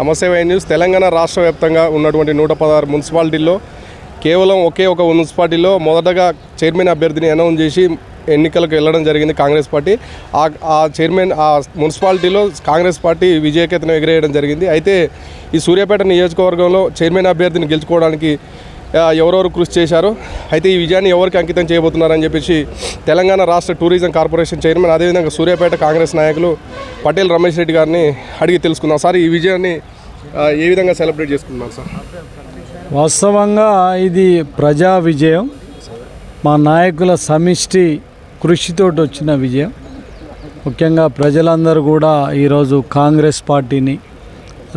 నమస్తే Y news. Telangana రాష్ట్ర వ్యాప్తంగా ఉన్నటువంటి నూట పదహారు మున్సిపాలిటీల్లో కేవలం ఒకే ఒక మున్సిపాలిటీలో మొదటగా చైర్మన్ అభ్యర్థిని అనౌన్స్ చేసి ఎన్నికలకు వెళ్ళడం జరిగింది కాంగ్రెస్ పార్టీ. ఆ ఆ చైర్మన్ ఆ మున్సిపాలిటీలో కాంగ్రెస్ పార్టీ విజయకేతనం ఎగిరేయడం జరిగింది. అయితే ఈ సూర్యాపేట నియోజకవర్గంలో చైర్మన్ అభ్యర్థిని గెలుచుకోవడానికి ఎవరెవరు కృషి చేశారు? అయితే ఈ విజయాన్ని ఎవరికి అంకితం చేయబోతున్నారని చెప్పేసి తెలంగాణ రాష్ట్ర టూరిజం కార్పొరేషన్ చైర్మన్ అదేవిధంగా సూర్యాపేట కాంగ్రెస్ నాయకులు పటేల్ రమేష్ రెడ్డి గారిని అడిగి తెలుసుకుందాం. సార్ ఈ విజయాన్ని ఏ విధంగా సెలబ్రేట్ చేసుకుంటున్నారు సార్? వాస్తవంగా ఇది ప్రజా విజయం. మా నాయకుల సమిష్టి కృషితోటి వచ్చిన విజయం. ముఖ్యంగా ప్రజలందరూ కూడా ఈరోజు కాంగ్రెస్ పార్టీని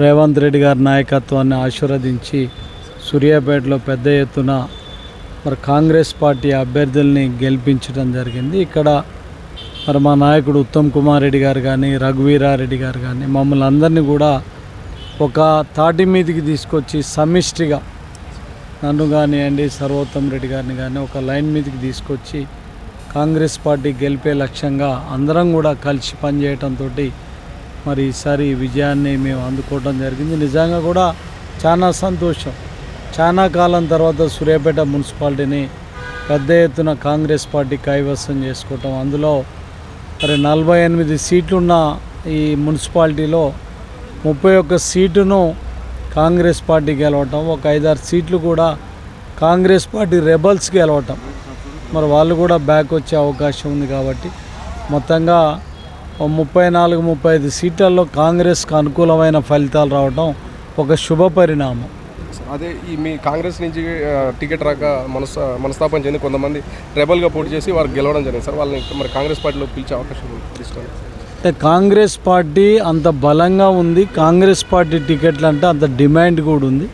రేవంత్ రెడ్డి గారి నాయకత్వాన్ని ఆశీర్వదించి సూర్యాపేటలో పెద్ద ఎత్తున మరి కాంగ్రెస్ పార్టీ అభ్యర్థుల్ని గెలిపించడం జరిగింది. ఇక్కడ మరి మా నాయకుడు ఉత్తమ్ కుమార్ రెడ్డి గారు కానీ రఘువీరారెడ్డి గారు కానీ మమ్మల్ని అందరినీ కూడా ఒక తాటి మీదకి తీసుకొచ్చి సమిష్టిగా నన్ను కానివ్వండి సర్వోత్తమ్ రెడ్డి గారిని కానీ ఒక లైన్ మీదకి తీసుకొచ్చి కాంగ్రెస్ పార్టీ గెలిపే లక్ష్యంగా అందరం కూడా కలిసి పనిచేయటంతో మరి ఈసారి ఈ విజయాన్ని మేము అందుకోవడం జరిగింది. నిజంగా కూడా చాలా సంతోషం. చాలా కాలం తర్వాత సూర్యాపేట మున్సిపాలిటీని పెద్ద ఎత్తున కాంగ్రెస్ పార్టీ కైవసం చేసుకోవటం. అందులో మరి నలభై ఎనిమిది సీట్లున్న ఈ మున్సిపాలిటీలో ముప్పై ఒక్క సీటును కాంగ్రెస్ పార్టీ గెలవటం ఒక ఐదారు సీట్లు కూడా కాంగ్రెస్ పార్టీ రెబల్స్ గెలవటం. మరి వాళ్ళు కూడా బ్యాక్ వచ్చే అవకాశం ఉంది కాబట్టి మొత్తంగా ముప్పై నాలుగు ముప్పై ఐదు సీట్లలో కాంగ్రెస్కు అనుకూలమైన ఫలితాలు రావటం ఒక శుభ పరిణామం. అదే ఈ మీ కాంగ్రెస్ నుంచి టికెట్ రాక మనస్తా మనస్తాపం చెంది కొంతమంది రెబల్గా పోటీ చేసి వారు గెలవడం జరిగింది. సార్ వాళ్ళని మరి కాంగ్రెస్ పార్టీలో పిలిచే అవకాశం అంటే కాంగ్రెస్ పార్టీ అంత బలంగా ఉంది కాంగ్రెస్ పార్టీ టికెట్లు అంటే అంత డిమాండ్ కూడా ఉంది.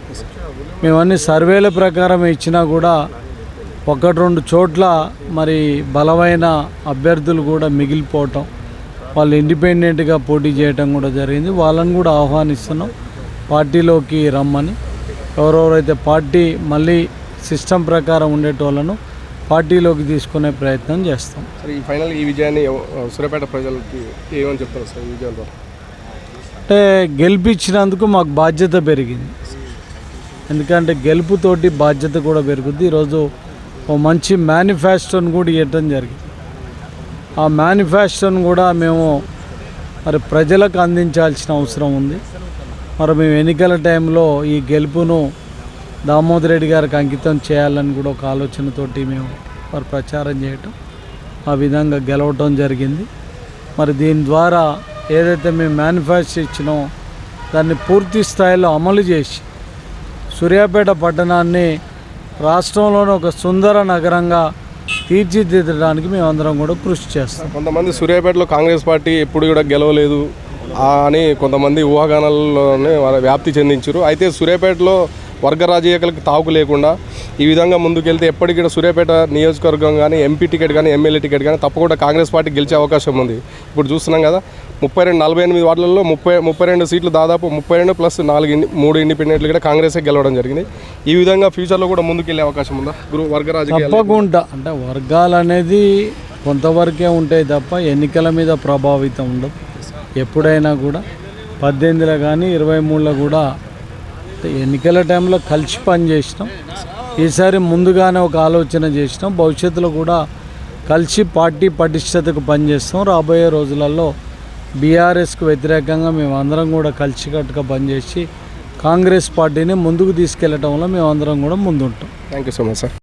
మేమన్నీ సర్వేల ప్రకారం ఇచ్చినా కూడా ఒకటి రెండు చోట్ల మరి బలమైన అభ్యర్థులు కూడా మిగిలిపోవటం వాళ్ళు ఇండిపెండెంట్గా పోటీ చేయటం కూడా జరిగింది. వాళ్ళని కూడా ఆహ్వానిస్తున్నాం పార్టీలోకి రమ్మని. ఎవరెవరైతే పార్టీ మళ్ళీ సిస్టమ్ ప్రకారం ఉండేటోళ్ళను పార్టీలోకి తీసుకునే ప్రయత్నం చేస్తాం. సార్ ఈ ఫైనల్ ఈ విజయాన్ని సూర్యాపేట ప్రజలకి ఏమని చెప్తారు సార్ ఈ విజయం అంటే గెలిపించినందుకు మాకు బాధ్యత పెరిగింది. ఎందుకంటే గెలుపుతోటి బాధ్యత కూడా పెరుగుద్ది. ఈరోజు ఓ మంచి మేనిఫెస్టోని కూడా ఇవ్వటం జరిగింది. ఆ మేనిఫెస్టోని కూడా మేము మరి ప్రజలకు అందించాల్సిన అవసరం ఉంది. మరి మేము ఎన్నికల టైంలో ఈ గెలుపును దామోదర్ రెడ్డి గారికి అంకితం చేయాలని కూడా ఒక ఆలోచనతోటి మేము మరి ప్రచారం చేయటం ఆ విధంగా గెలవటం జరిగింది. మరి దీని ద్వారా ఏదైతే మేము మేనిఫెస్టో ఇచ్చినో దాన్ని పూర్తి స్థాయిలో అమలు చేసి సూర్యాపేట పట్టణాన్ని రాష్ట్రంలోని ఒక సుందర నగరంగా తీర్చిదిద్దడానికి మేమందరం కూడా కృషి చేస్తాం. కొంతమంది సూర్యాపేటలో కాంగ్రెస్ పార్టీ ఎప్పుడు కూడా గెలవలేదు. అని కొంతమంది ఊహాగానాల్లోనే వ్యాప్తి చెందించారు. అయితే సూర్యాపేటలో వర్గ రాజకీయాలకు తాకు లేకుండా ఈ విధంగా ముందుకెళ్తే ఎప్పటికీ కూడా సూర్యాపేట నియోజకవర్గం కానీ ఎంపీ టికెట్ కానీ ఎమ్మెల్యే టికెట్ కానీ తప్పకుండా కాంగ్రెస్ పార్టీ గెలిచే అవకాశం ఉంది. ఇప్పుడు చూస్తున్నాం కదా ముప్పై రెండు నలభై ఎనిమిది వార్డులలో ముప్పై ముప్పై రెండు సీట్లు దాదాపు ముప్పై రెండు ప్లస్ నాలుగు మూడు ఇండిపెండెంట్లు కూడా కాంగ్రెసే గెలవడం జరిగింది. ఈ విధంగా ఫ్యూచర్లో కూడా ముందుకెళ్ళే అవకాశం ఉందా? గురు వర్గ రాజకీయాలు తప్పకుండా. అంటే వర్గాలు అనేది కొంతవరకే ఉంటాయి తప్ప ఎన్నికల మీద ప్రభావితం ఉండదు. ఎప్పుడైనా కూడా పద్దెనిమిదిలో కానీ ఇరవై మూడులో కూడా ఎన్నికల టైంలో కలిసి పని చేసినాం. ఈసారి ముందుగానే ఒక ఆలోచన చేసినాం. భవిష్యత్తులో కూడా కలిసి పార్టీ పటిష్టతకు పనిచేస్తాం రాబోయే రోజులలో బీఆర్ఎస్కు వ్యతిరేకంగా మేము అందరం కూడా కలిసికట్టుగా పనిచేసి కాంగ్రెస్ పార్టీని ముందుకు తీసుకెళ్ళడంలో మేము అందరం కూడా ముందుంటాం. Thank you so much sir